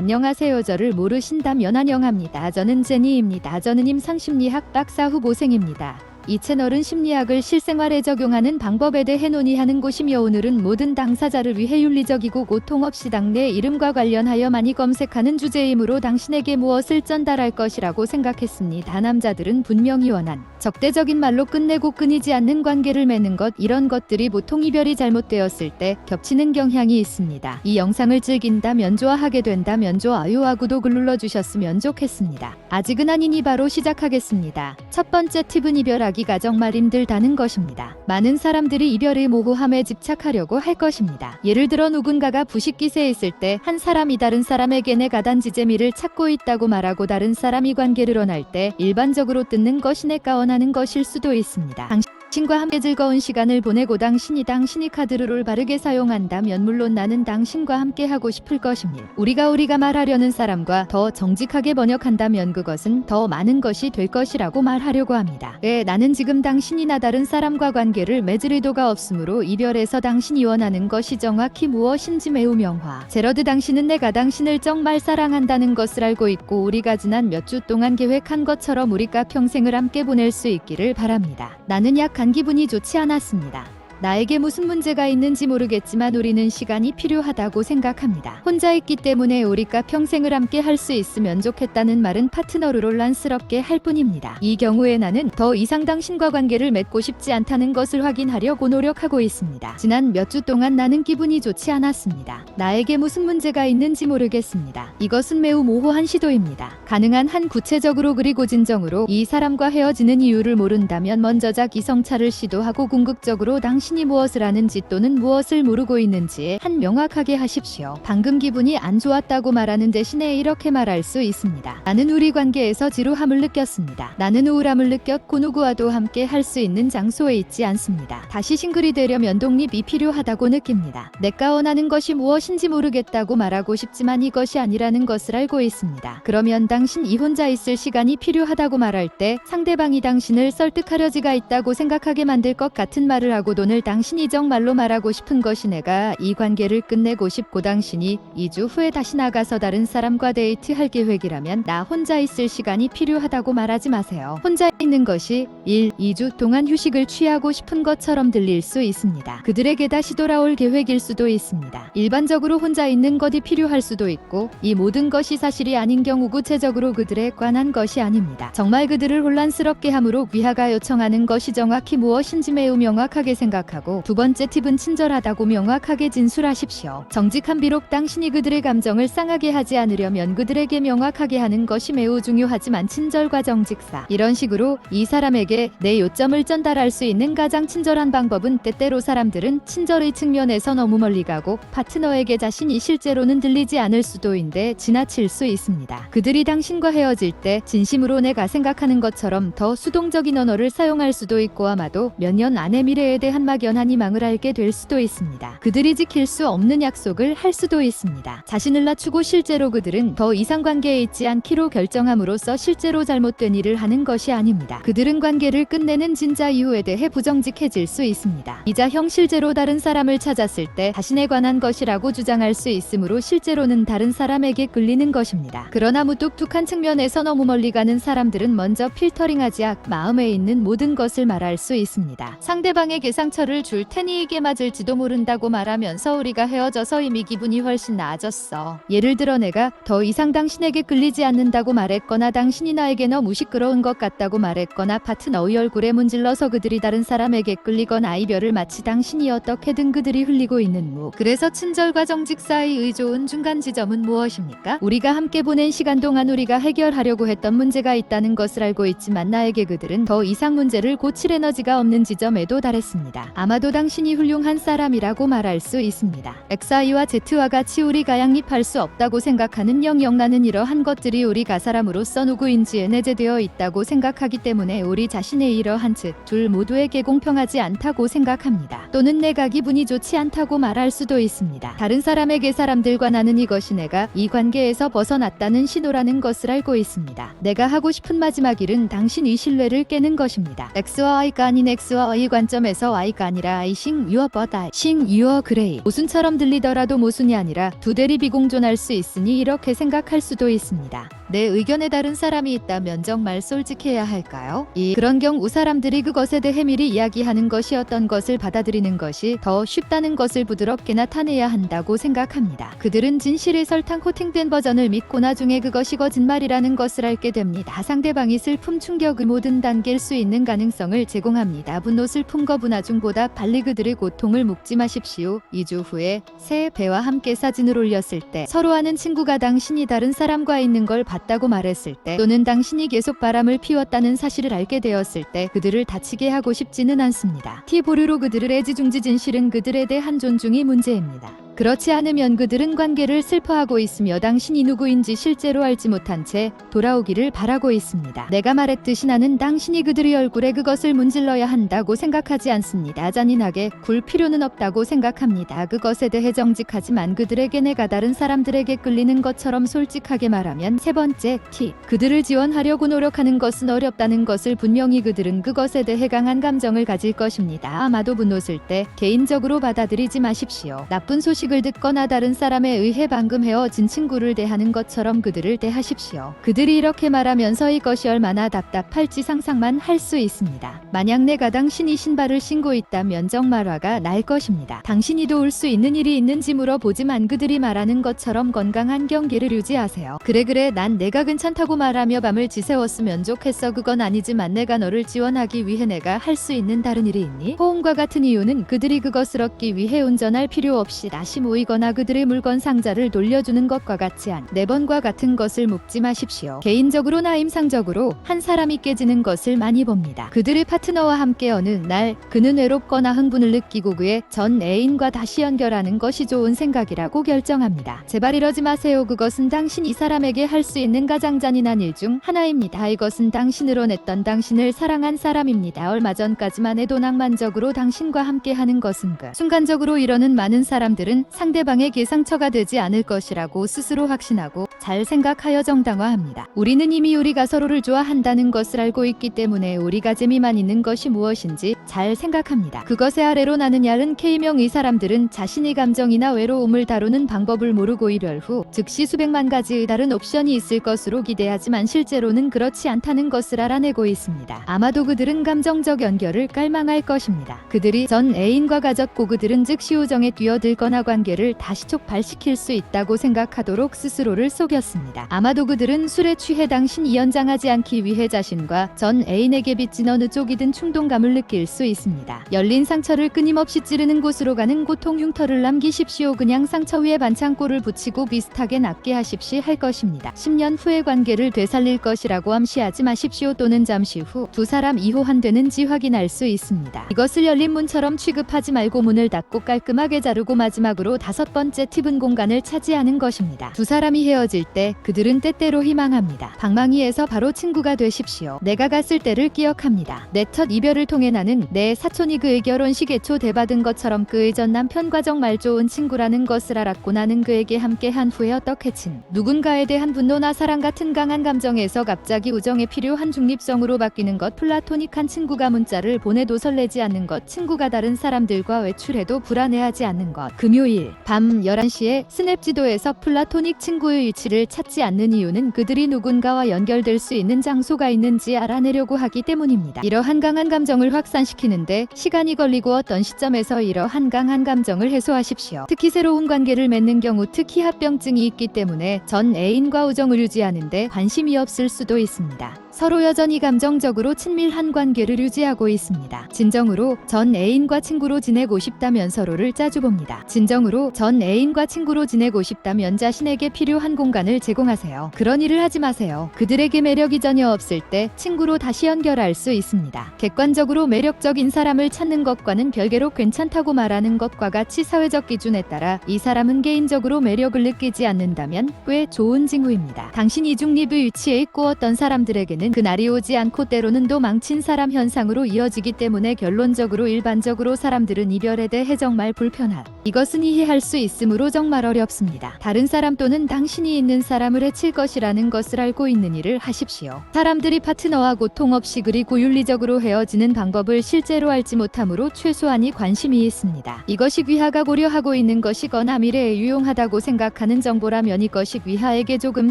안녕하세요. 저를 모르신다면 안녕합니다. 저는 제니입니다. 저는 임상심리학 박사 후보생입니다. 이 채널은 심리학을 실생활에 적용하는 방법에 대해 논의하는 곳이며 오늘은 모든 당사자를 위해 윤리적이고 고통 없이 당내 이름과 관련하여 많이 검색하는 주제이므로 당신에게 무엇을 전달할 것이라고 생각했습니다. 남자들은 분명히 원한 적대적인 말로 끝내고 끊이지 않는 관계를 맺는 것 이런 것들이 보통 이별이 잘못되었을 때 겹치는 경향이 있습니다. 이 영상을 즐긴다면 좋아하게 된다면 좋아요와 구독을 눌러주셨으면 좋겠습니다. 아직은 아니니 바로 시작하겠습니다. 첫 번째 팁은 이별하기 가 정말 힘들다는 것입니다. 많은 사람들이 이별의 모호함에 집착하려고 할 것입니다. 예를 들어 누군가가 부식기세에 있을 때 한 사람이 다른 사람에게 내 가 단지 재미를 찾고 있다고 말하고 다른 사람이 관계를 원할 때 일반적으로 뜯는 것이 내가 원하는 것일 수도 있습니다. 당신과 함께 즐거운 시간을 보내고 당신이 당신이 카드를 올바르게 사용한다면 물론 나는 당신과 함께 하고 싶을 것입니다. 우리가 우리가 말하려는 사람과 더 정직하게 번역한다면 그것은 더 많은 것이 될 것이라고 말하려고 합니다. 네, 나는 지금 당신이나 다른 사람과 관계를 맺을 의도가 없으므로 이별에서 당신이 원하는 것이 정확히 무엇인지 매우 명화. 제러드 당신은 내가 당신을 정말 사랑한다는 것을 알고 있고 우리가 지난 몇 주 동안 계획한 것처럼 우리가 평생을 함께 보낼 수 있기를 바랍니다. 나는 약간 기분이 좋지 않았습니다. 나에게 무슨 문제가 있는지 모르겠지만 우리는 시간이 필요하다고 생각합니다. 혼자 있기 때문에 우리가 평생을 함께 할 수 있으면 좋겠다는 말은 파트너를 혼란스럽게 할 뿐입니다. 이 경우에 나는 더 이상 당신과 관계를 맺고 싶지 않다는 것을 확인하려고 노력하고 있습니다. 지난 몇 주 동안 나는 기분이 좋지 않았습니다. 나에게 무슨 문제가 있는지 모르겠습니다. 이것은 매우 모호한 시도입니다. 가능한 한 구체적으로 그리고 진정으로 이 사람과 헤어지는 이유를 모른다면 먼저 자기 성찰을 시도하고 궁극적으로 당신 당신이 무엇을 아는지 또는 무엇을 모르고 있는지에 한 명확하게 하십시오. 방금 기분이 안 좋았다고 말하는 대신에 이렇게 말할 수 있습니다. 나는 우리 관계에서 지루함을 느꼈습니다. 나는 우울함을 느꼈고 누구와도 함께 할 수 있는 장소에 있지 않습니다. 다시 싱글이 되려면 독립이 필요하다고 느낍니다. 내가 원하는 것이 무엇인지 모르겠다고 말하고 싶지만 이것이 아니라는 것을 알고 있습니다. 그러면 당신 이 혼자 있을 시간이 필요하다고 말할 때 상대방이 당신을 설득하려 지가 있다고 생각하게 만들 것 같은 말을 하고 돈을 당신이 정말로 말하고 싶은 것이 내가 이 관계를 끝내고 싶고 당신이 2주 후에 다시 나가서 다른 사람과 데이트할 계획이라면 나 혼자 있을 시간이 필요하다고 말하지 마세요. 혼자 있는 것이 1, 2주 동안 휴식을 취하고 싶은 것처럼 들릴 수 있습니다. 그들에게 다시 돌아올 계획일 수도 있습니다. 일반적으로 혼자 있는 것이 필요할 수도 있고 이 모든 것이 사실이 아닌 경우 구체적으로 그들에 관한 것이 아닙니다. 정말 그들을 혼란스럽게 함으로 귀하가 요청하는 것이 정확히 무엇인지 매우 명확하게 생각 하고 두 번째 팁은 친절하다고 명확하게 진술하십시오. 정직한 비록 당신이 그들의 감정을 상하게 하지 않으려면 그들에게 명확하게 하는 것이 매우 중요하지만 친절과 정직사 이런 식으로 이 사람에게 내 요점을 전달할 수 있는 가장 친절한 방법은 때때로 사람들은 친절의 측면에서 너무 멀리 가고 파트너에게 자신이 실제로는 들리지 않을 수도인데 지나칠 수 있습니다. 그들이 당신과 헤어질 때 진심으로 내가 생각하는 것처럼 더 수동적인 언어를 사용할 수도 있고 아마도 몇 년 안의 미래에 대한 막 연한 희망을 알게 될 수도 있습니다. 그들이 지킬 수 없는 약속을 할 수도 있습니다. 자신을 낮추고 실제로 그들은 더 이상 관계에 있지 않기로 결정함으로써 실제로 잘못된 일을 하는 것이 아닙니다. 그들은 관계를 끝내는 진짜 이유에 대해 부정직해질 수 있습니다. 이자 형 실제로 다른 사람을 찾았을 때 자신에 관한 것이라고 주장할 수 있으므로 실제로는 다른 사람에게 끌리는 것입니다. 그러나 무뚝뚝한 측면에서 너무 멀리 가는 사람들은 먼저 필터링하지 않 마음에 있는 모든 것을 말할 수 있습니다. 상대방에게 상처 를 줄 테니 이게 맞을지도 모른다고 말하면서 우리가 헤어져서 이미 기분이 훨씬 나아졌어. 예를 들어 내가 더 이상 당신에게 끌리지 않는다고 말했거나 당신이 나에게 너무 시끄러운 것 같다고 말했거나 파트너의 얼굴에 문질러서 그들이 다른 사람에게 끌리거나 이별을 마치 당신이 어떻게든 그들이 흘리고 있는 무. 그래서 친절과 정직 사이의 좋은 중간 지점은 무엇입니까? 우리가 함께 보낸 시간 동안 우리가 해결하려고 했던 문제가 있다는 것을 알고 있지만 나에게 그들은 더 이상 문제를 고칠 에너지가 없는 지점에도 달했습니다. 아마도 당신이 훌륭한 사람이라고 말할 수 있습니다. XI와 Z와 같이 우리가 양립할 수 없다고 생각하는 영역 나는 이러한 것들이 우리가 사람으로서 누구인지에 내재되어 있다고 생각하기 때문에 우리 자신의 이러한 즉 둘 모두에게 공평하지 않다고 생각합니다. 또는 내가 기분이 좋지 않다고 말할 수도 있습니다. 다른 사람에게 사람들과 나는 이것이 내가 이 관계에서 벗어났다는 신호라는 것을 알고 있습니다. 내가 하고 싶은 마지막 일은 당신의 신뢰를 깨는 것입니다. X와 Y가 아닌 X와 Y 관점에서 Y 그레이가 아니라 아이싱 유어 버다 싱 유어 그레이 모순처럼 들리더라도 모순이 아니라 두 대리 비공존할 수 있으니 이렇게 생각할 수도 있습니다. 내 의견에 다른 사람이 있다면 정말 솔직해야 할까요? 이 그런 경우 사람들이 그것에 대해 미리 이야기하는 것이 어떤 것을 받아들이는 것이 더 쉽다는 것을 부드럽게 나타내야 한다고 생각합니다. 그들은 진실의 설탕 코팅된 버전을 믿고 나중에 그것이 거짓말이라는 것을 알게 됩니다. 상대방이 슬픔 충격의 모든 단계일 수 있는 가능성을 제공합니다. 분노 슬픔과 분화 중보다 빨리 그들의 고통을 묵지 마십시오. 2주 후에 새 배와 함께 사진을 올렸을 때 서로 아는 친구가 당신이 다른 사람과 있는 걸 봤다고 말했을 때 또는 당신이 계속 바람을 피웠다는 사실을 알게 되었을 때 그들을 다치게 하고 싶지는 않습니다. 티보르로 그들을 애지중지 진실은 그들에 대한 존중이 문제입니다. 그렇지 않으면 그들은 관계를 슬퍼하고 있으며 당신이 누구인지 실제로 알지 못한 채 돌아오기를 바라고 있습니다. 내가 말했듯이 나는 당신이 그들의 얼굴에 그것을 문질러야 한다고 생각하지 않습니다. 잔인하게 굴 필요는 없다고 생각합니다. 그것에 대해 정직하지만 그들에게 내가 다른 사람들에게 끌리는 것처럼 솔직하게 말하면 세 번째 T. 그들을 지원하려고 노력하는 것은 어렵다는 것을 분명히 그들은 그것에 대해 강한 감정을 가질 것입니다. 아마도 분노 쓸 때 개인적으로 받아들이지 마십시오. 나쁜 소식 을 듣거나 다른 사람에 의해 방금 헤어진 친구를 대하는 것처럼 그들을 대하십시오. 그들이 이렇게 말하면서 이것이 얼마나 답답할지 상상만 할 수 있습니다. 만약 내가 당신이 신발을 신고 있다면 정말 화가 날 것입니다. 당신이 도울 수 있는 일이 있는지 물어보지만 그들이 말하는 것처럼 건강한 경계를 유지하세요. 그래 그래 난 내가 괜찮다고 말하며 밤을 지새웠으면 좋겠어 그건 아니지만 내가 너를 지원하기 위해 내가 할 수 있는 다른 일이 있니? 호응과 같은 이유는 그들이 그것을 얻기 위해 운전할 필요 없이 다시 모이거나 그들의 물건 상자를 돌려주는 것과 같이 한 네 번과 같은 것을 묻지 마십시오. 개인적으로나 임상적으로 한 사람이 깨지는 것을 많이 봅니다. 그들의 파트너와 함께 어느 날 그는 외롭거나 흥분을 느끼고 그의 전 애인과 다시 연결하는 것이 좋은 생각이라고 결정합니다. 제발 이러지 마세요. 그것은 당신 이 사람에게 할 수 있는 가장 잔인한 일 중 하나입니다. 이것은 당신을 원했던 당신을 사랑한 사람입니다. 얼마 전까지만 해도 낭만적으로 당신과 함께 하는 것은 그 순간적으로 이러는 많은 사람들은 상대방에게 상처가 되지 않을 것이라고 스스로 확신하고 잘 생각하여 정당화합니다. 우리는 이미 우리가 서로를 좋아한다는 것을 알고 있기 때문에 우리가 재미만 있는 것이 무엇인지 잘 생각합니다. 그것의 아래로 나는 얇은 K명 이 사람들은 자신의 감정이나 외로움을 다루는 방법을 모르고 이별 후 즉시 수백만 가지의 다른 옵션이 있을 것으로 기대하지만 실제로는 그렇지 않다는 것을 알아내고 있습니다. 아마도 그들은 감정적 연결을 깔망할 것입니다. 그들이 전 애인과 가졌고 그들은 즉시 우정에 뛰어들거나 관계를 다시 촉발시킬 수 있다고 생각하도록 스스로를 속였습니다. 아마도 그들은 술에 취해 당신 이 연장하지 않기 위해 자신과 전 애인에게 빚진 어느 쪽이든 충동감을 느낄 수 있습니다. 열린 상처를 끊임없이 찌르는 곳으로 가는 고통 흉터를 남기십시오. 그냥 상처 위에 반창고를 붙이고 비슷하게 낫게 하십시 할 것입니다. 10년 후의 관계를 되살릴 것이라고 암시하지 마십시오. 또는 잠시 후 두 사람 이호환되는지 확인할 수 있습니다. 이것을 열린 문처럼 취급하지 말고 문을 닫고 깔끔하게 자르고 마지막으로 다섯 번째 팁은 공간을 차지하는 것입니다. 두 사람이 헤어질 때 그들은 때때로 희망합니다. 방망이에서 바로 친구가 되십시오. 내가 갔을 때를 기억합니다. 내 첫 이별을 통해 나는 내 사촌이 그의 결혼식에 초대받은 것처럼 그의 전 남편과 정말 좋은 친구라는 것을 알았고 나는 그에게 함께 한 후에 어떻게 친 누군가에 대한 분노나 사랑 같은 강한 감정에서 갑자기 우정에 필요한 중립성으로 바뀌는 것 플라토닉한 친구가 문자를 보내도 설레지 않는 것 친구가 다른 사람들과 외출해도 불안해하지 않는 것 금요일 밤 11시에 스냅 지도에서 플라토닉 친구의 위치를 찾지 않는 이유는 그들이 누군가와 연결될 수 있는 장소가 있는지 알아내려고 하기 때문입니다. 이러한 강한 감정을 확산시키는데 시간이 걸리고 어떤 시점에서 이러한 강한 감정을 해소하십시오. 특히 새로운 관계를 맺는 경우 특히 합병증이 있기 때문에 전 애인과 우정을 유지하는데 관심이 없을 수도 있습니다. 서로 여전히 감정적으로 친밀한 관계를 유지하고 있습니다. 진정으로 전 애인과 친구로 지내고 싶다면 서로를 짜주 봅니다. 진정으로 전 애인과 친구로 지내고 싶다면 자신에게 필요한 공간을 제공하세요. 그런 일을 하지 마세요. 그들에게 매력이 전혀 없을 때 친구로 다시 연결할 수 있습니다. 객관적으로 매력적인 사람을 찾는 것과는 별개로 괜찮다고 말하는 것과 같이 사회적 기준에 따라 이 사람은 개인적으로 매력을 느끼지 않는다면 꽤 좋은 징후입니다. 당신 이 중립의 위치에 있고 어떤 사람들에게는 그날이 오지 않고 때로는 또 망친 사람 현상으로 이어지기 때문에 결론적으로 일반적으로 사람들은 이별에 대해 정말 불편한 이것은 이해할 수 있으므로 정말 어렵습니다. 다른 사람 또는 당신이 있는 사람을 해칠 것이라는 것을 알고 있는 일을 하십시오. 사람들이 파트너와 고통 없이 그리고 윤리적으로 헤어지는 방법을 실제로 알지 못하므로 최소한이 관심이 있습니다. 이것이 귀하가 고려하고 있는 것이거나 미래에 유용하다고 생각하는 정보라면 이것이 귀하에게 조금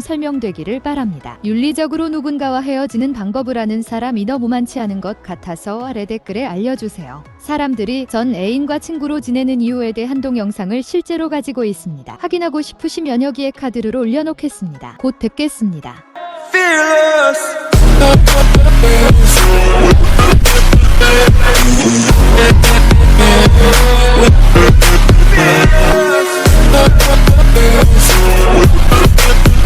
설명되기를 바랍니다. 윤리적으로 누군가와 헤어지는 방법을 아는 사람이 너무 많지 않은 것 같아서 아래 댓글에 알려주세요. 사람들이 전 애인과 친구로 지내는 이유에 대한 동영상을 실제로 가지고 있습니다. 확인하고 싶으시면 여기에 카드를 올려놓겠습니다. 곧 뵙겠습니다. Fearless.